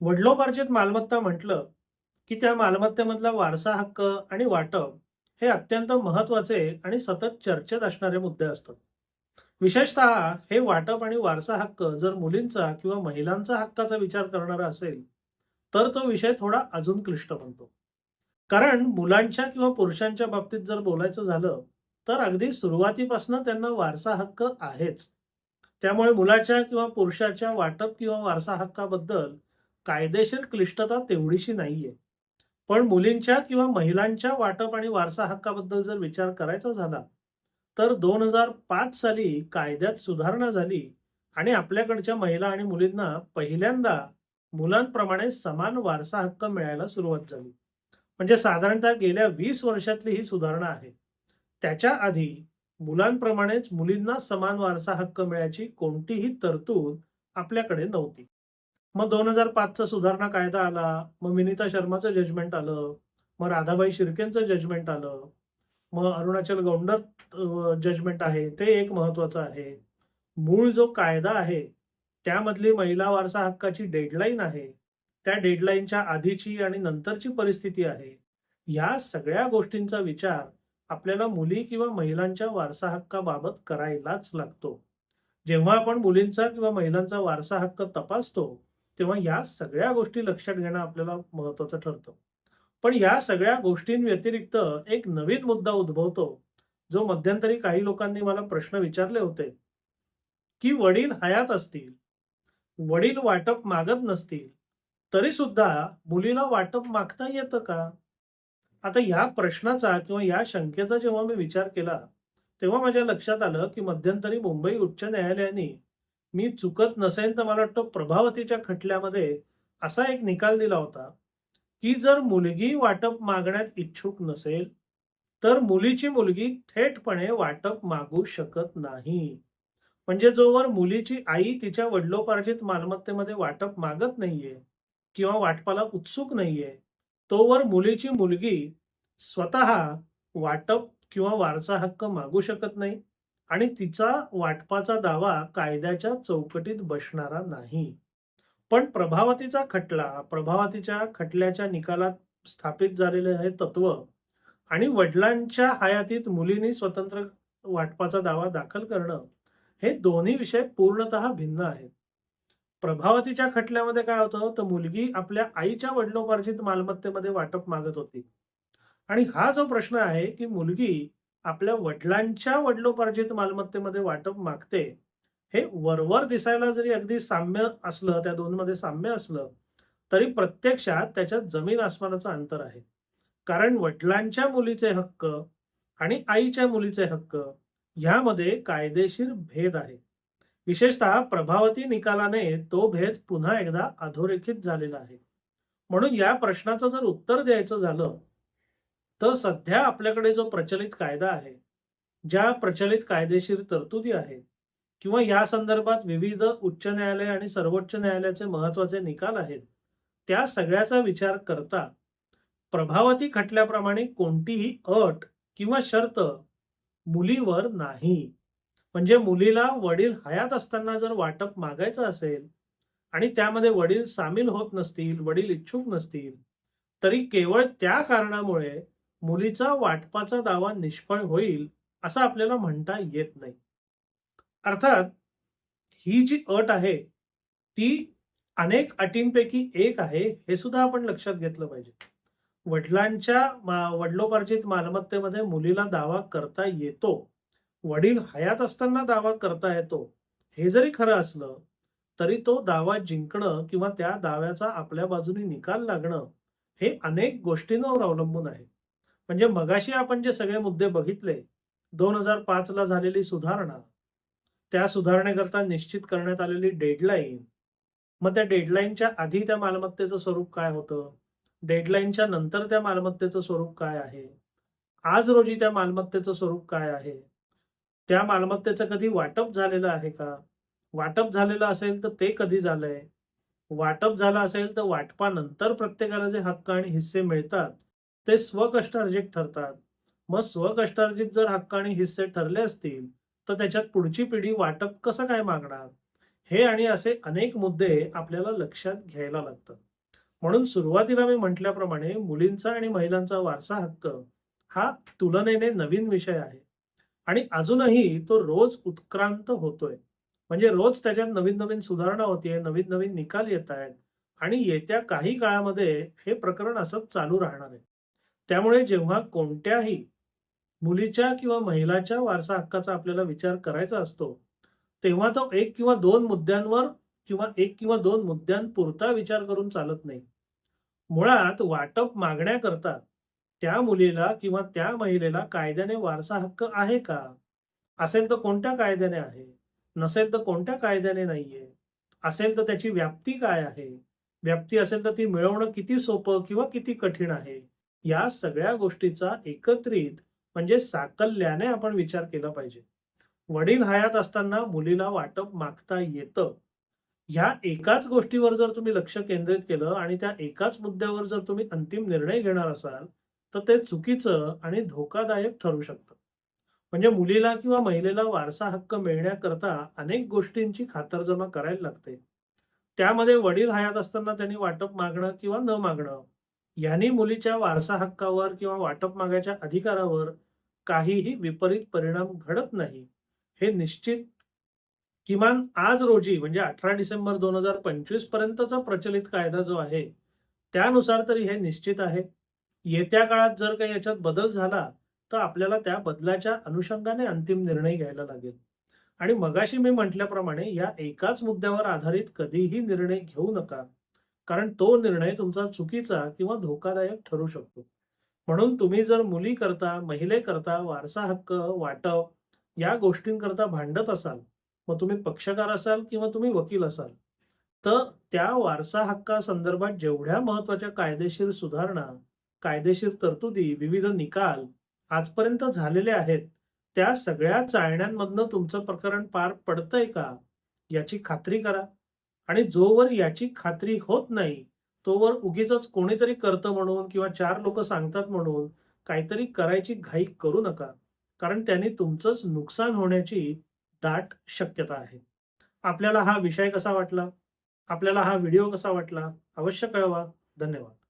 वडिलोपार्जित मालमत्ता म्हटलं की त्या मालमत्तेमधला वारसा हक्क आणि वाटप हे अत्यंत महत्त्वाचे आणि सतत चर्चेत असणारे मुद्दे असतात. विशेषतः हे वाटप आणि वारसा हक्क जर मुलींचा किंवा महिलांचा हक्काचा विचार करणारा असेल तर तो विषय थोडा अजून क्लिष्ट बनतो. कारण मुलांच्या किंवा पुरुषांच्या बाबतीत जर बोलायचं झालं तर अगदी सुरुवातीपासून त्यांना वारसा हक्क आहेच. त्यामुळे मुलाच्या किंवा पुरुषाच्या वाटप किंवा वारसा हक्काबद्दल कायदेशीर क्लिष्टता तेवढीशी नाहीये. पण मुलींच्या किंवा महिलांच्या वाटप आणि वारसा हक्काबद्दल जर विचार करायचा झाला तर दोन हजार पाच साली कायद्यात सुधारणा झाली आणि आपल्याकडच्या महिला आणि मुलींना पहिल्यांदा मुलांप्रमाणे समान वारसा हक्क मिळायला सुरुवात झाली. म्हणजे साधारणतः गेल्या वीस वर्षातली ही सुधारणा आहे. त्याच्या आधी मुलांप्रमाणेच मुलींना समान वारसा हक्क मिळायची कोणतीही तरतूद आपल्याकडे नव्हती. मग दोन हजार पाचचा सुधारणा कायदा आला मग विनिता शर्माचं जजमेंट आलं मग राधाबाई शिर्केंचं जजमेंट आलं मग अरुणाचल गौंडर जजमेंट आहे ते एक महत्वाचं आहे. मूळ जो कायदा आहे त्यामधली महिला वारसा हक्काची डेडलाईन आहे. त्या डेडलाईनच्या आधीची आणि नंतरची परिस्थिती आहे. या सगळ्या गोष्टींचा विचार आपल्याला मुली किंवा महिलांच्या वारसा हक्काबाबत करायलाच लागतो. जेव्हा आपण मुलींचा किंवा महिलांचा वारसा हक्क तपासतो तेव्हा या सगळ्या गोष्टी लक्षात घेणं आपल्याला महत्वाचं ठरतं. पण या सगळ्या गोष्टींव्यतिरिक्त एक नवीन मुद्दा उद्भवतो जो मध्यंतरी काही लोकांनी मला प्रश्न विचारले होते की वडील हयात असतील वडील वाटप मागत नसतील तरी सुद्धा मुलीला वाटप मागता येतं का? आता ह्या प्रश्नाचा किंवा या शंकेचा जेव्हा मी विचार केला तेव्हा माझ्या लक्षात आलं की मध्यंतरी मुंबई उच्च न्यायालयाने मी चुकत नसेल तर मला वाटतं प्रभावतीच्या खटल्यामध्ये असा एक निकाल दिला होता की जर मुलगी वाटप मागण्यात इच्छुक नसेल तर मुलीची मुलगी थेटपणे वाटप मागू शकत नाही. म्हणजे जोवर मुलीची आई तिच्या वडिलोपार्जित मालमत्तेमध्ये वाटप मागत नाहीये किंवा वाटपाला उत्सुक नाहीये तोवर मुलीची मुलगी स्वतः वाटप किंवा वारसा हक्क मागू शकत नाही. आणि तिचा वाटपाचा दावा कायद्याच्या चौकटीत बसणारा नाही. पण प्रभावतीचा खटला प्रभावतीच्या खटल्याच्या निकालात स्थापित झालेले हे तत्व आणि वडिलांच्या हयातीत मुलींनी स्वतंत्र वाटपाचा दावा दाखल करणं हे दोन्ही विषय पूर्णतः भिन्न आहेत. प्रभावतीच्या खटल्यामध्ये काय होतं? तर मुलगी आपल्या आईच्या वडिलोपार्जित मालमत्तेमध्ये वाटप मागत होती. आणि हा जो प्रश्न आहे की मुलगी आपल्या वडिलांच्या वडिलोपार्जित मालमत्तेमध्ये वाटप मागते हे वरवर दिसायला जरी अगदी साम्य असलं त्या दोनमध्ये साम्य असलं तरी प्रत्यक्षात त्याच्यात जमीन आसमानाचं अंतर आहे. कारण वडिलांच्या मुलीचे हक्क आणि आईच्या मुलीचे हक्क ह्यामध्ये कायदेशीर भेद आहे. विशेषतः प्रभावती निकालाने तो भेद पुन्हा एकदा अधोरेखित झालेला आहे. म्हणून या प्रश्नाचं जर उत्तर द्यायचं झालं तर सध्या आपल्याकडे जो प्रचलित कायदा आहे ज्या प्रचलित कायदेशीर तरतुदी आहेत किंवा या संदर्भात विविध उच्च न्यायालय आणि सर्वोच्च न्यायालयाचे महत्त्वाचे निकाल आहेत त्या सगळ्याचा विचार करता प्रभावती खटल्याप्रमाणे कोणतीही अट किंवा शर्त मुलीवर नाही. म्हणजे मुलीला वडील हयात असताना जर वाटप मागायचं असेल आणि त्यामध्ये वडील सामील होत नसतील वडील इच्छुक नसतील तरी केवळ त्या कारणामुळे मुलीचा वाटपाचा दावा निष्फळ होईल असं आपल्याला म्हणता येत नाही. अर्थात ही जी अट आहे ती अनेक अटींपैकी एक आहे हे सुद्धा आपण लक्षात घेतलं पाहिजे. वडिलांच्या मा- वडिलोपार्जित मालमत्तेमध्ये मुलीला दावा करता येतो. वडील हयात असताना दावा करता येतो. हे जरी खरं असलं तरी तो दावा जिंकणं किंवा त्या दाव्याचा आपल्या बाजूने निकाल लागणं हे अनेक गोष्टींवर अवलंबून आहे. म्हणजे मगाशी आपण जे सगळे मुद्दे बघितले दोन हजार पाच ला झालेली सुधारणा त्या सुधारणेकरता निश्चित करण्यात आलेली डेडलाईन मग त्या डेडलाईनच्या आधी त्या मालमत्तेचं स्वरूप काय होतं? डेडलाईनच्या नंतर त्या मालमत्तेचं स्वरूप काय आहे? आज रोजी त्या मालमत्तेचं स्वरूप काय आहे? त्या मालमत्तेचं कधी वाटप झालेलं आहे का? वाटप झालेलं असेल तर ते कधी झालंय? वाटप झालं असेल तर वाटपानंतर प्रत्येकाला जे हक्क आणि हिस्से मिळतात ते स्वकष्टार्जित ठरतात. मग स्वकष्टार्जित जर हक्क आणि हिस्से ठरले असतील तर त्याच्यात पुढची पिढी वाटप कसं काय मागणार? हे आणि असे अनेक मुद्दे आपल्याला लक्षात घ्यायला लागतात. म्हणून सुरुवातीला मी म्हटल्याप्रमाणे मुलींचा आणि महिलांचा वारसा हक्क हा तुलनेने नवीन विषय आहे. आणि अजूनही तो रोज उत्क्रांत होतोय. म्हणजे रोज त्याच्यात नवीन नवीन सुधारणा होतीये नवीन नवीन निकाल येत आहेत आणि येत्या काही काळामध्ये हे प्रकरण असंच चालू राहणार आहे. त्यामुळे जेव्हा कोणत्याही मुलीच्या किंवा महिलाच्या वारसा हक्काचा आपल्याला विचार करायचा असतो तेव्हा तो एक किंवा दोन मुद्द्यांवर किंवा एक किंवा दोन मुद्द्यांपुरता विचार करून चालत नाही. मुळात वाटप मागण्याकरता त्या मुलीला किंवा त्या महिलेला कायद्याने वारसा हक्क आहे का? असेल तर कोणत्या कायद्याने आहे? नसेल तर कोणत्या कायद्याने नाहीये? असेल तर त्याची व्याप्ती काय आहे? व्याप्ती असेल तर ती मिळवणं किती सोपं किंवा किती कठीण आहे? या सगळ्या गोष्टीचा एकत्रित म्हणजे साकल्याने आपण विचार केला पाहिजे. वडील हयात असताना मुलीला वाटप मागता येतं. ह्या एकाच गोष्टीवर जर तुम्ही लक्ष केंद्रित केलं आणि त्या एकाच मुद्द्यावर जर तुम्ही अंतिम निर्णय घेणार असाल तर ते चुकीचं आणि धोकादायक ठरू शकतं. म्हणजे मुलीला किंवा महिलेला वारसा हक्क मिळण्याकरता अनेक गोष्टींची खातरजमा करायला लागते. त्यामध्ये वडील हयात असताना त्यांनी वाटप मागणं किंवा न मागणं यांनी मुलीच्या वारसा हक्कावर किंवा वाटप मागायच्या अधिकारावर काहीही विपरीत परिणाम घडत नाही. हे निश्चित किमान आज रोजी म्हणजे अठरा डिसेंबर दोन हजार पंचवीस पर्यंतचा प्रचलित कायदा जो आहे त्यानुसार तरी हे निश्चित आहे. येत्या काळात जर काही याच्यात बदल झाला तर आपल्याला त्या बदलाच्या अनुषंगाने अंतिम निर्णय घ्यायला लागेल. आणि मगाशी मी म्हटल्याप्रमाणे या एकाच मुद्द्यावर आधारित कधीही निर्णय घेऊ नका. कारण तो निर्णय तुमचा चुकीचा किंवा धोकादायक ठरू शकतो. म्हणून तुम्ही जर मुली करता महिले करता वारसा हक्क वाटप या गोष्टींकरता भांडत असाल मग तुम्ही पक्षकार असाल किंवा तुम्ही वकील असाल तर त्या वारसा हक्कासंदर्भात जेवढ्या महत्त्वाच्या कायदेशीर सुधारणा कायदेशीर तरतुदी विविध निकाल आजपर्यंत झालेले आहेत त्या सगळ्या चाळण्यांमधनं तुमचं प्रकरण पार पडतंय का याची खात्री करा. आणि जोवर याची खात्री होत नाही तोवर उगीच कोणीतरी करतं म्हणून किंवा चार लोक सांगतात म्हणून काहीतरी करायची घाई करू नका कारण त्याने तुमचंच नुकसान होण्याची दाट शक्यता आहे. आपल्याला हा विषय कसा वाटला? आपल्याला हा व्हिडिओ कसा वाटला? अवश्य कळवा. धन्यवाद.